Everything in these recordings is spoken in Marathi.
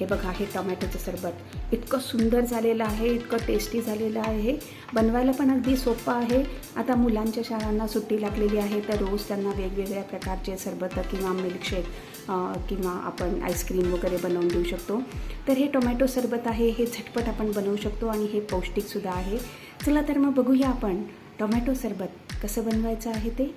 हे बघा हे टोमॅटोचं सरबत. इतकं सुंदर झालेलं आहे इतकं टेस्टी झालेलं आहे. बनवायला पण अगदी सोपं आहे. आता मुलांच्या शाळांना सुट्टी लागलेली आहे तर रोज त्यांना वेगवेगळ्या प्रकारचे सरबत किंवा मिल्कशेक किंवा आपण आईस्क्रीम वगैरे बनवून देऊ शकतो. तर हे टोमॅटो सरबत आहे हे झटपट आपण बनवू शकतो आणि हे पौष्टिकसुद्धा आहे. चला तर मग बघूया आपण टोमॅटो सरबत कसं बनवायचं आहे ते.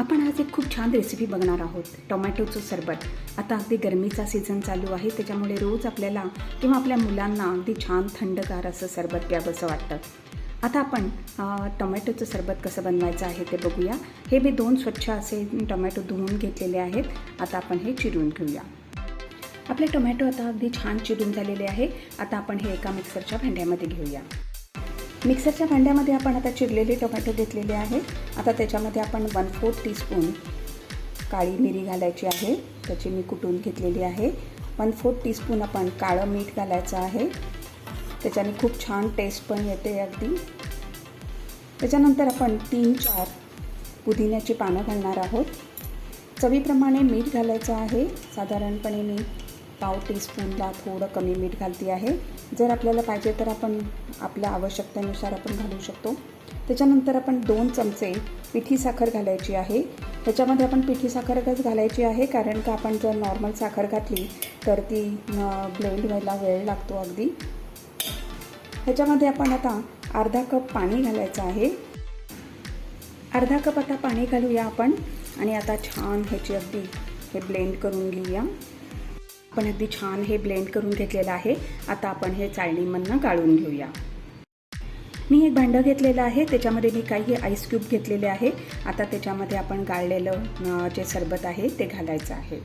आपण आज एक खूप छान रेसिपी बघणार आहोत. टोमॅटोचं सरबत. आता अगदी गरमीचा सीझन चालू आहे त्याच्यामुळे रोज आपल्याला किंवा आपल्या मुलांना अगदी छान थंडगार असं सरबत प्यावंसं वाटतं. आता आपण टोमॅटोचं सरबत कसं बनवायचं आहे ते बघूया. हे मी दोन स्वच्छ असे टोमॅटो धुवून घेतलेले आहेत. आता आपण हे चिरून घेऊया. आपले टोमॅटो आता अगदी छान चिरून झालेले आहे. आता आपण हे एका मिक्सरच्या भांड्यामध्ये घेऊया. मिक्सरच्या भांड्यामध्ये आपण आता चिरलेले टोमॅटो घेतलेले आहे. आता त्याच्यामध्ये आपण वन फोर्थ टीस्पून काळी मिरी घालायची आहे. त्याची मी कुटून घेतलेली आहे. वन फोर्थ टीस्पून आपण काळं मीठ घालायचं आहे. त्याच्याने खूप छान टेस्ट पण येते अगदी. त्याच्यानंतर आपण तीन चार पुदिन्याची पानं घालणार आहोत. चवीप्रमाणे मीठ घालायचं आहे. साधारणपणे मी पाव टीस्पूनला थोडं कमी मीठ घालते आहे. जर आपल्याला पाहिजे तर आपण आपल्या आवश्यकतेनुसार आपण घालू शकतो. त्याच्यानंतर आपण दोन चमचे पिठी साखर घालायची आहे. त्याच्यामध्ये आपण पिठी साखरच घालायची आहे कारण का आपण जर नॉर्मल साखर घातली तर ती ब्लेंड व्हायला वेळ लागतो अगदी. ह्याच्यामध्ये आपण आता अर्धा कप पाणी घालायचं आहे. अर्धा कप आता पाणी घालूया आपण आणि आता छान ह्याची अगदी हे ब्लेंड करून घेऊया. आपण अगदी छान हे ब्लेंड करून घेतलेलं आहे. आता आपण हे चाळणीमधनं गाळून घेऊया. मी एक भांडं घेतलेलं आहे. त्याच्यामध्ये मी काही आईस क्यूब घेतलेले आहे. आता त्याच्यामध्ये आपण गाळलेलं जे सरबत आहे ते घालायचं आहे.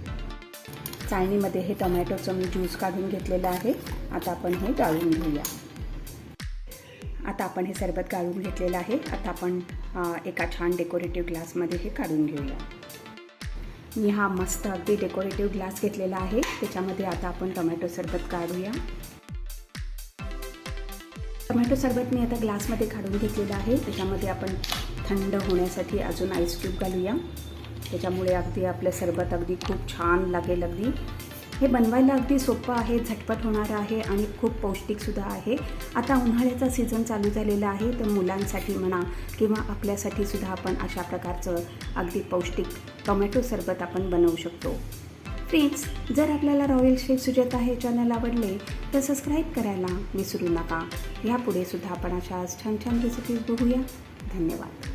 चाळणीमध्ये हे टोमॅटोचं मी ज्यूस काढून घेतलेलं आहे. आता आपण हे गाळून घेऊया. आता आपण हे सरबत गाळून घेतलेलं आहे. आता आपण एका छान डेकोरेटिव्ह ग्लासमध्ये हे काढून घेऊया. मी हा मस्त अगदी डेकोरेटिव्ह ग्लास घेतलेला आहे. त्याच्यामध्ये आता आपण टोमॅटो सरबत काढूया. टोमॅटो सरबत मी आता ग्लासमध्ये काढून घेतलेलं आहे. त्याच्यामध्ये आपण थंड होण्यासाठी अजून आईस क्यूब घालूया. त्याच्यामुळे अगदी आपलं सरबत अगदी खूप छान लागेल अगदी. हे बनवायला अगदी सोपं आहे झटपट होणारं आहे आणि खूप पौष्टिकसुद्धा आहे. आता उन्हाळ्याचा सीझन चालू झालेला आहे तर मुलांसाठी म्हणा किंवा आपल्यासाठी सुद्धा आपण अशा प्रकारचं अगदी पौष्टिक टोमॅटो सरबत आपण बनवू शकतो. फ्रेंड्स जर आपल्याला रॉयल शेफ सुजाता हे चॅनल आवडले तर सबस्क्राईब करायला विसरू नका. यापुढे सुद्धा आपण अशा छान छान रेसिपीज बघूया. धन्यवाद.